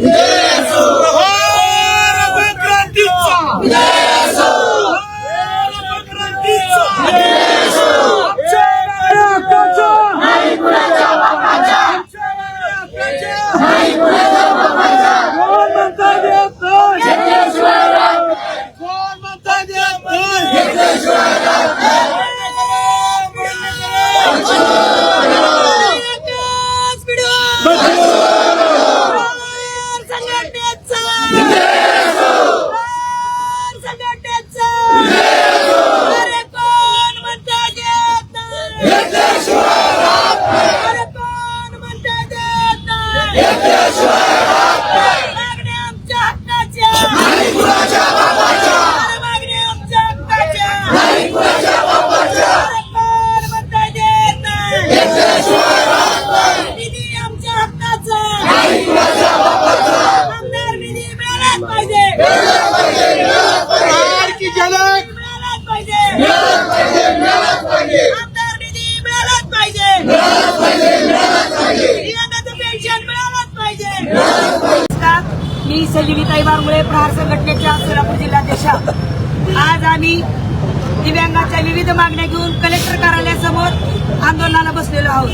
भारत क्रांतीचा भारत क्रांतीचा आमच्या महाराष्ट्राच्या आमच्या महाराष्ट्राच्या कोण म्हणता देत नाही कोण म्हणता देत नाही निधी आमच्या हक्काचा आमदार निधी मिळालाच पाहिजे की जनक मिळालाच पाहिजे आमदार निधी मिळालाच पाहिजे दिव्यांगाचं पेन्शन मिळालंच पाहिजे नमस्कार मी संजीविताई बारमुळे प्रहार संघटनेच्या सोलापूर जिल्हाध्यक्ष. आज आम्ही दिव्यांगाच्या विविध मागण्या घेऊन कलेक्टर कार्यालयासमोर आंदोलनाला बसलेलो आहोत.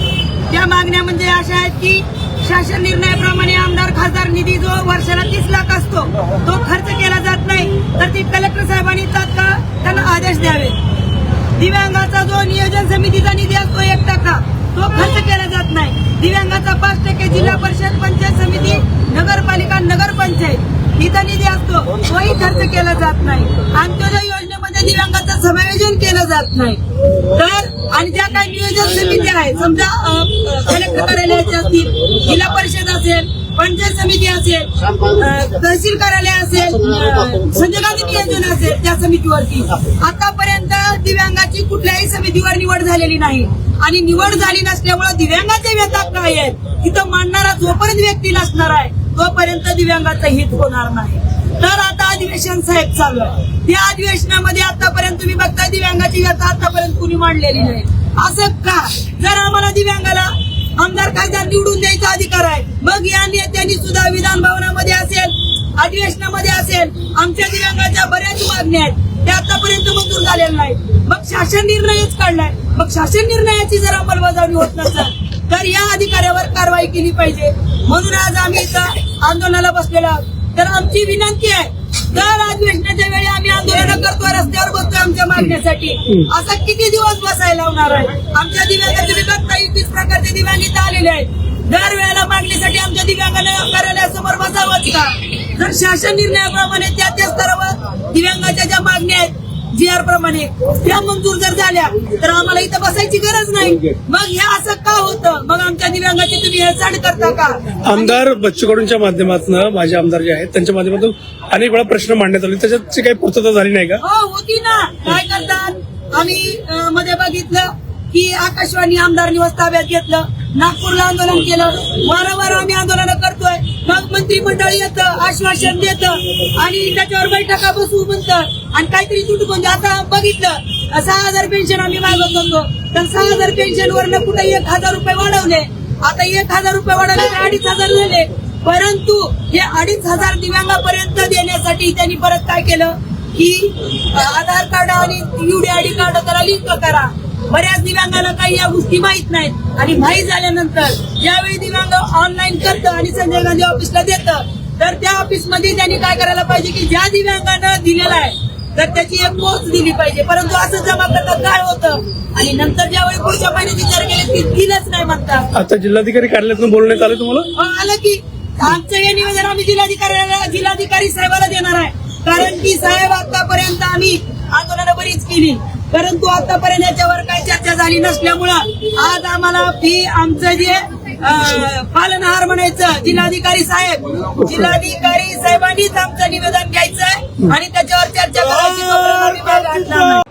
त्या मागण्या म्हणजे अशा आहेत की शासन निर्णयाप्रमाणे आमदार खासदार निधी जो वर्षाला तीस लाख असतो तो खर्च केला जात नाही तर ती कलेक्टर साहेबांनी तात्काळ त्यांना आदेश द्यावे दिव्यांगाचा जो नियोजन समितीचा निधी असतो एक टक्का तो खर्च केला जात नाही. दिव्यांगाचा पाच टक्के जिल्हा परिषद पंचायत समिती नगरपालिका नगरपंचायत इथं निधी असतो. तोही खर्च केला जात नाही. अंत्योदय योजनेमध्ये दिव्यांगाचं समायोजन केलं जात नाही. तर आणि ज्या काही नियोजन समिती आहेत समजा कलेक्टर कार्यालयाच्या असतील जिल्हा परिषद असेल पंचायत समिती असेल तहसील कार्यालय असेल संजय गांधी नियोजन असेल त्या समितीवरती. आतापर्यंत दिव्यांगाची कुठल्याही समितीवर निवड झालेली नाही. आणि निवड झाली नसल्यामुळे दिव्यांगाचे व्यथा काय आहेत. तिथं मांडणारा जोपर्यंत व्यक्ती नसणार आहे तोपर्यंत दिव्यांगाचं हित होणार नाही. तर आता अधिवेशन साहेब चालू आहे. त्या अधिवेशनामध्ये आतापर्यंत तुम्ही बघता दिव्यांगाची व्यथा आतापर्यंत कुणी मांडलेली नाही. असं का? जर आम्हाला दिव्यांगाला आमदार खासदार निवडून द्यायचा अधिकार आहे मग या नेत्यांनी सुद्धा विधान भवनामध्ये असेल अधिवेशनामध्ये असेल आमच्या दिव्यांगाच्या बऱ्याच मागण्या आहेत. त्या आतापर्यंत मंजूर झालेल्या नाही. मग शासन निर्णयच काढलाय. मग शासन निर्णयाची जर अंमलबजावणी होत नसेल तर या अधिकाऱ्यावर कारवाई केली पाहिजे. म्हणून आज आम्ही इथं आंदोलनाला बसलेलो आहोत. तर आमची विनंती आहे दर अधिवेशनाच्या वेळी आम्ही आंदोलन करतो रस्त्यावर बसतोय आमच्या मागण्यासाठी. असं किती दिवस बसायला होणार आहे? आमच्या दिव्यांगाचे विभाग एकवीस प्रकारचे दिव्यांग आलेले आहेत. दर वेळेला मागणीसाठी आमच्या दिव्यांगाला कार्यालयासमोर बसावंच का जर शासन निर्णयाप्रमाणे त्या त्या स्तरावर दिव्यांगाच्या ज्या मागण्या आहेत जी आर प्रमाणे त्या मंजूर जर झाल्या तर आम्हाला इथं बसायची गरज नाही. मग हे असं का होतं? मग आमच्या दिव्यांगाची तुम्ही हेळसांड करता का? आमदार बच्चू कडूंच्या माध्यमातून माझे आमदार जे आहेत त्यांच्या माध्यमातून अनेक वेळा प्रश्न मांडण्यात आले. त्याच्याची काही पूर्तता झाली नाही का? हो होती ना. काय करतात? आम्ही मध्ये बघितलं की आकाशवाणी आमदार निवास ताब्यात घेतलं नागपूरला आंदोलन केलं वारंवार आम्ही आंदोलन करतोय. मग मंत्रिमंडळ येतं आश्वासन देतं आणि त्याच्यावर बैठका बसवू म्हणतं. आणि काहीतरी तुटपुंज म्हणजे आता बघितलं सहा हजार पेन्शन आम्ही मागत होतो. तर सहा हजार पेन्शन वरनं कुठे एक हजार रुपये वाढवले? आता एक हजार रुपये वाढवले तर अडीच हजार झाले. परंतु हे अडीच हजार दिव्यांगापर्यंत देण्यासाठी त्यांनी परत काय केलं? की आधार कार्ड आणि युडी आयडी कार्ड त्याला लिंक करा. बऱ्याच दिव्यांगाला काही या गोष्टी माहीत नाहीत. आणि माहीत झाल्यानंतर ज्यावेळी दिव्यांग ऑनलाईन करतं आणि संजय गांधी ऑफिसला देतं. तर त्या ऑफिसमध्ये त्यांनी काय करायला पाहिजे की ज्या दिव्यांगानं दिलेला आहे तर त्याची एक पोच दिली पाहिजे. परंतु असं जमा करतात काय होतं? आणि नंतर ज्यावेळी पुढच्या महिन्यात विचार केले की दिलंच नाही म्हणतात आता जिल्हाधिकारी कार्यालयातून बोलण्यात आलं तुम्हाला? आलं की आमचं हे निवेदन आम्ही जिल्हाधिकाऱ्याला जिल्हाधिकारी साहेबाला देणार आहे. कारण की साहेब आतापर्यंत आम्ही आंदोलन बरीच केली. परंतु आतापर्यंत याच्यावर काही चर्चा झाली नसल्यामुळं आज आम्हाला फी आमचं जे पालनहार म्हणायचं जिल्हाधिकारी साहेब जिल्हाधिकारी साहेबांनीच आमचं निवेदन घ्यायचं आणि त्याच्यावर चर्चा करायची.